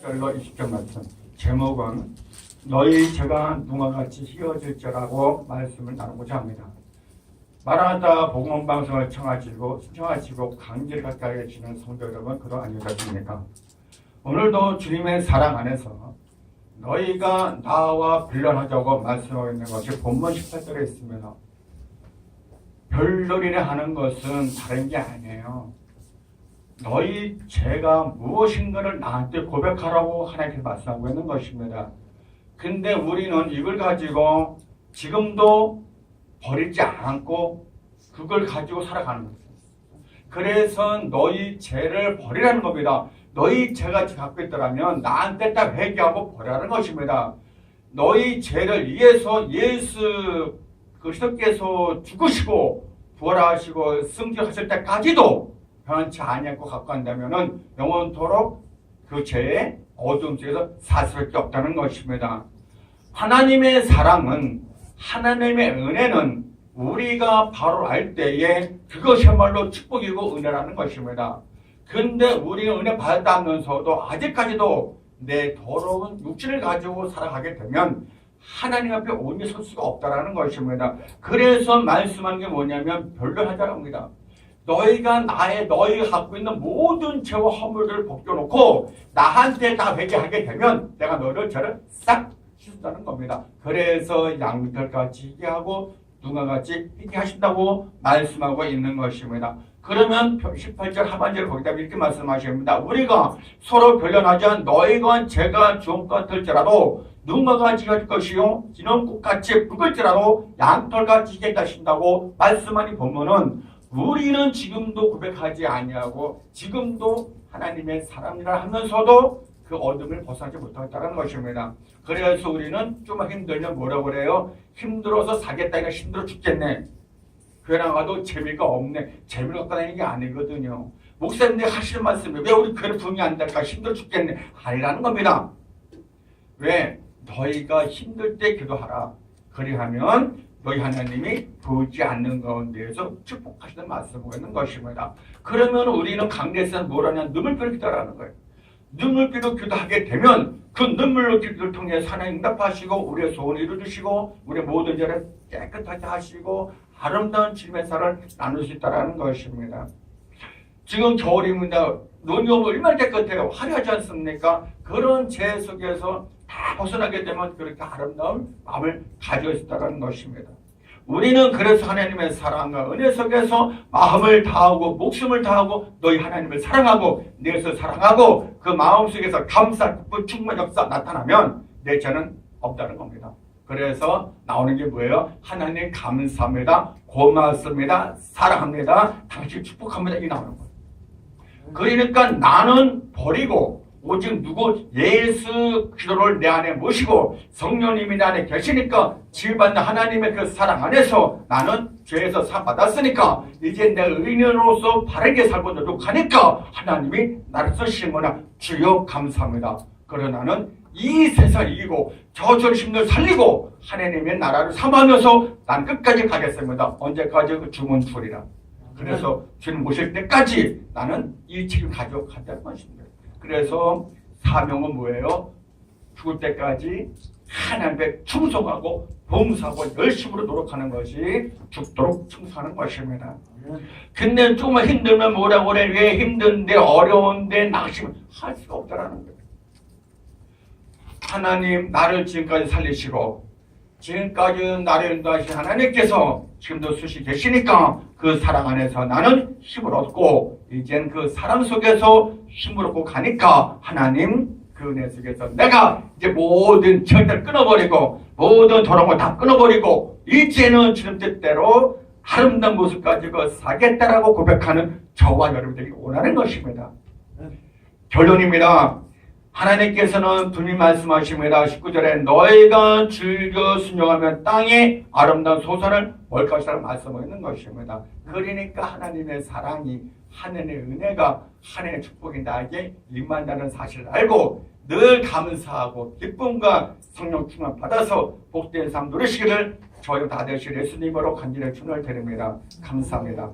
절로 20절 말씀 제목은 너희 죄가 누가 같이 휘어질지라고 말씀을 나누고자 합니다. 마라나타 복음 방송을 청하시고 시청하시고 강제를 가까이 해주시는 성도 여러분 그도 아니셨습니까? 오늘도 주님의 사랑 안에서 너희가 나와 빌런하자고 말씀하고 있는 것이 본문 18절에 있습니다. 별놀이를 하는 것은 다른 게 아니에요. 너희 죄가 무엇인가를 나한테 고백하라고 하나님께 말씀하고 있는 것입니다. 근데 우리는 이걸 가지고 지금도 버리지 않고 그걸 가지고 살아가는 거예요. 그래서 너희 죄를 버리라는 겁니다. 너희 죄가 갖고 있더라면 나한테 딱 회개하고 버리라는 것입니다. 너희 죄를 위해서 예수 그리스도께서 죽으시고 부활하시고 승리하실 때까지도 변치 아니하고 갖고 간다면은 영원토록 그 죄의 어둠 속에서 살 수밖에 없다는 것입니다. 하나님의 사랑은 하나님의 은혜는 우리가 바로 알 때에 그것이야말로 축복이고 은혜라는 것입니다. 근데 우리는 은혜 받았다면서도 아직까지도 내 더러운 육신을 가지고 살아가게 되면 하나님 앞에 온전히 설 수가 없다라는 것입니다. 그래서 말씀한 게 뭐냐면 별로 하자랍니다. 너희가 나의 너희가 갖고 있는 모든 죄와 허물들을 벗겨놓고 나한테 다 회개하게 되면 내가 너를 죄를 싹 씻는다는 겁니다. 그래서 양털같이 회개하고 누가같이 회개하신다고 말씀하고 있는 것입니다. 그러면 18절 하반절을 거기다 이렇게 말씀하십니다. 우리가 서로 변련하지 않 너희가 죄가 주홍 같을지라도 누가같이 할 것이요 진홍꽃같이 붉을지라도 양털같이 회개하신다고 말씀하니 보면은 우리는 지금도 고백하지 아니하고 지금도 하나님의 사랑이라 하면서도 그 어둠을 벗어나지 못하겠다는 것입니다. 그래서 우리는 좀 힘들면 뭐라고 그래요? 힘들어서 사겠다 니까 힘들어 죽겠네. 교회 나가도 재미가 없네. 재미가 없다는 게 아니거든요. 목사님들 하시는 말씀이 왜 우리 교회 부흥이 안 될까? 힘들어 죽겠네. 아니라는 겁니다. 왜? 너희가 힘들 때 기도하라. 그리하면 너희 하나님이 보지 않는 가운데에서 축복하시는 말씀을 하는 것입니다. 그러면 우리는 강대에서 뭐라냐? 눈물비로 기도하라는 거예요. 눈물비로 기도하게 되면 그 눈물로 기도를 통해 하나님 응답하시고 우리의 소원을 이루주시고 우리의 모든 죄를 깨끗하게 하시고 아름다운 주님의 사랑을 나눌 수 있다는 것입니다. 지금 겨울입니다. 눈이 오면 얼마나 깨끗해요. 화려하지 않습니까? 그런 죄 속에서 다 벗어나게 되면 그렇게 아름다운 마음을 가지고 있다는 것입니다. 우리는 그래서 하나님의 사랑과 은혜 속에서 마음을 다하고 목숨을 다하고 너희 하나님을 사랑하고 내서 사랑하고 그 마음 속에서 감사, 기쁨, 충만 역사 나타나면 내 죄는 없다는 겁니다. 그래서 나오는 게 뭐예요? 하나님 감사합니다. 고맙습니다. 사랑합니다. 당신 축복합니다. 이 나오는 거예요. 그러니까 나는 버리고 오직 누구 예수 기도를 내 안에 모시고 성령님이 내 안에 계시니까 지받는 하나님의 그 사랑 안에서 나는 죄에서 상 받았으니까 이제 내 의인으로서 바르게 살고 노력하니까 하나님이 나를 쓰시는구나 주여 감사합니다. 그러나 나는 이 세상 이기고 저주를 힘을 살리고 하나님의 나라를 삼하면서 난 끝까지 가겠습니다. 언제까지 그 주문 풀이라. 그래서 주님 모실 때까지 나는 이 책을 가지고 간다는 것입니다. 그래서 사명은 뭐예요? 죽을 때까지 하나님께 충성하고 봉사하고 열심으로 노력하는 것이 죽도록 충성하는 것입니다. 근데 조금만 힘들면 뭐라고 그래? 왜 힘든데 어려운데 낙심 할 수가 없다라는 거예요. 하나님 나를 지금까지 살리시고 지금까지 나를 인도하신 하나님께서 지금도 수시 계시니까 그 사랑 안에서 나는 힘을 얻고 이젠 그 사랑 속에서 힘을 얻고 가니까 하나님 그 은혜 속에서 내가 이제 모든 절대를 끊어버리고 모든 더러운 걸다 끊어버리고 이제는 주님 뜻대로 아름다운 모습 가지고 사겠다라고 고백하는 저와 여러분들이 원하는 것입니다. 결론입니다. 하나님께서는 분명히 말씀하십니다. 19절에 너희가 즐겨 순종하면 땅에 아름다운 소산을 올 것이라고 말씀하고 있는 것입니다. 그러니까 하나님의 사랑이 하나님의 은혜가 하나님의 축복이 나에게 임한다는 사실을 알고 늘 감사하고 기쁨과 성령 충만 받아서 복된 삶 누리시기를 저희 다 되실 예수님으로 간절히 축원을 드립니다. 감사합니다.